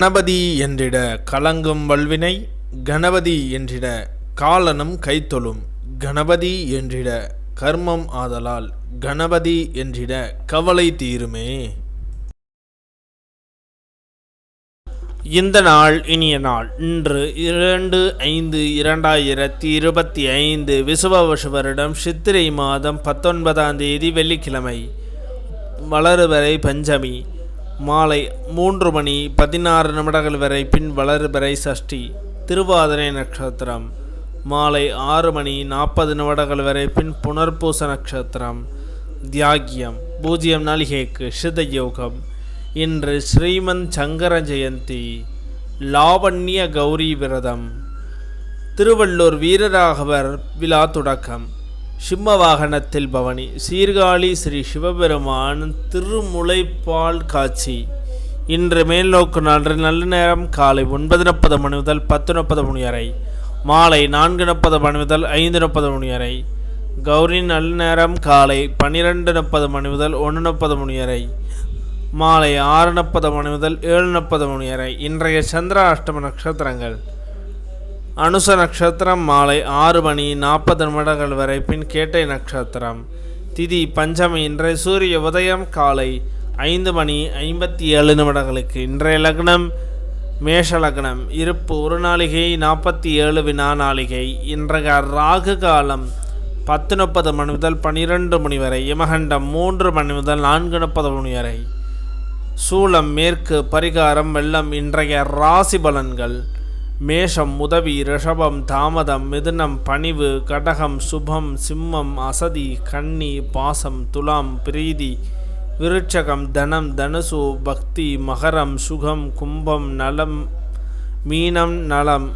கணபதி என்றிட கலங்கும் வல்வினை கணபதி என்றிட காலனும் கைத்தொழும் கணபதி என்றிட கர்மம் ஆதலால் கணபதி என்றிட கவலை தீருமே. இந்த நாள் இனிய நாள். இன்று இரண்டு ஐந்து இரண்டாயிரத்தி இருபத்தி ஐந்து விசுவவச வருடம் சித்திரை மாதம் பத்தொன்பதாம் தேதி வெள்ளிக்கிழமை வளருவரை பஞ்சமி. மாலை மூன்று மணி பதினாறு நிமிடங்கள் வரை பின் வளருவரை சஷ்டி திருவாதிரை நட்சத்திரம். மாலை ஆறு மணி நாற்பது நிமிடங்கள் வரை பின் புனர்பூச நட்சத்திரம். தியாகியம் பூஜ்ஜியம் நாளிகைக்கு சித யோகம் இன்று ஸ்ரீமந்த் சங்கர ஜெயந்தி லாவண்ய கௌரி விரதம். திருவள்ளூர் வீரராகவர் விழா தொடக்கம். சிம்ம வாகனத்தில் பவனி. சீர்காழி ஸ்ரீ சிவபெருமான் திருமுலைப்பால் காட்சி. இன்று மேல்நோக்கு நாள் நல்ல நேரம் காலை ஒன்பது முப்பது மணி முதல் பத்து முப்பது மணி வரை. மாலை நான்கு முப்பது மணி முதல் ஐந்து முப்பது மணி வரை. கௌரி நல்ல நேரம் காலை பன்னிரெண்டு முப்பது மணி முதல் ஒன்று முப்பது மணி வரை. மாலை ஆறு முப்பது மணி முதல் ஏழு முப்பது மணி வரை. இன்றைய சந்திர அஷ்டம நட்சத்திரங்கள். அனுச நட்சத்திரம் மாலை ஆறு மணி நாற்பது நிமிடங்கள் வரை பின் கேட்டை நட்சத்திரம் திதி பஞ்சமி இன்றைய சூரிய உதயம் காலை ஐந்து மணி ஐம்பத்தி ஏழு நிமிடங்களுக்கு. இன்றைய லக்னம் மேஷ லக்னம். இருப்பு ஒரு நாளிகை நாற்பத்தி ஏழு வினா நாளிகை. இன்றைய ராகு காலம் பத்து முப்பது மணி முதல் பனிரெண்டு மணி வரை. யமகண்டம் மூன்று மணி முதல் நான்கு முப்பது மணி வரை. சூளம் மேற்கு பரிகாரம் வெள்ளம் இன்றைய ராசி பலன்கள். மேஷம் உதவி ரிஷபம் தாமதம் மிதுனம் பணிவு கடகம் சுபம் சிம்மம் அசதி கன்னி பாசம் துலாம் பிரீதி விருட்சகம் தனம் தனுசு பக்தி மகரம் சுகம் கும்பம் நலம் மீனம் நலம்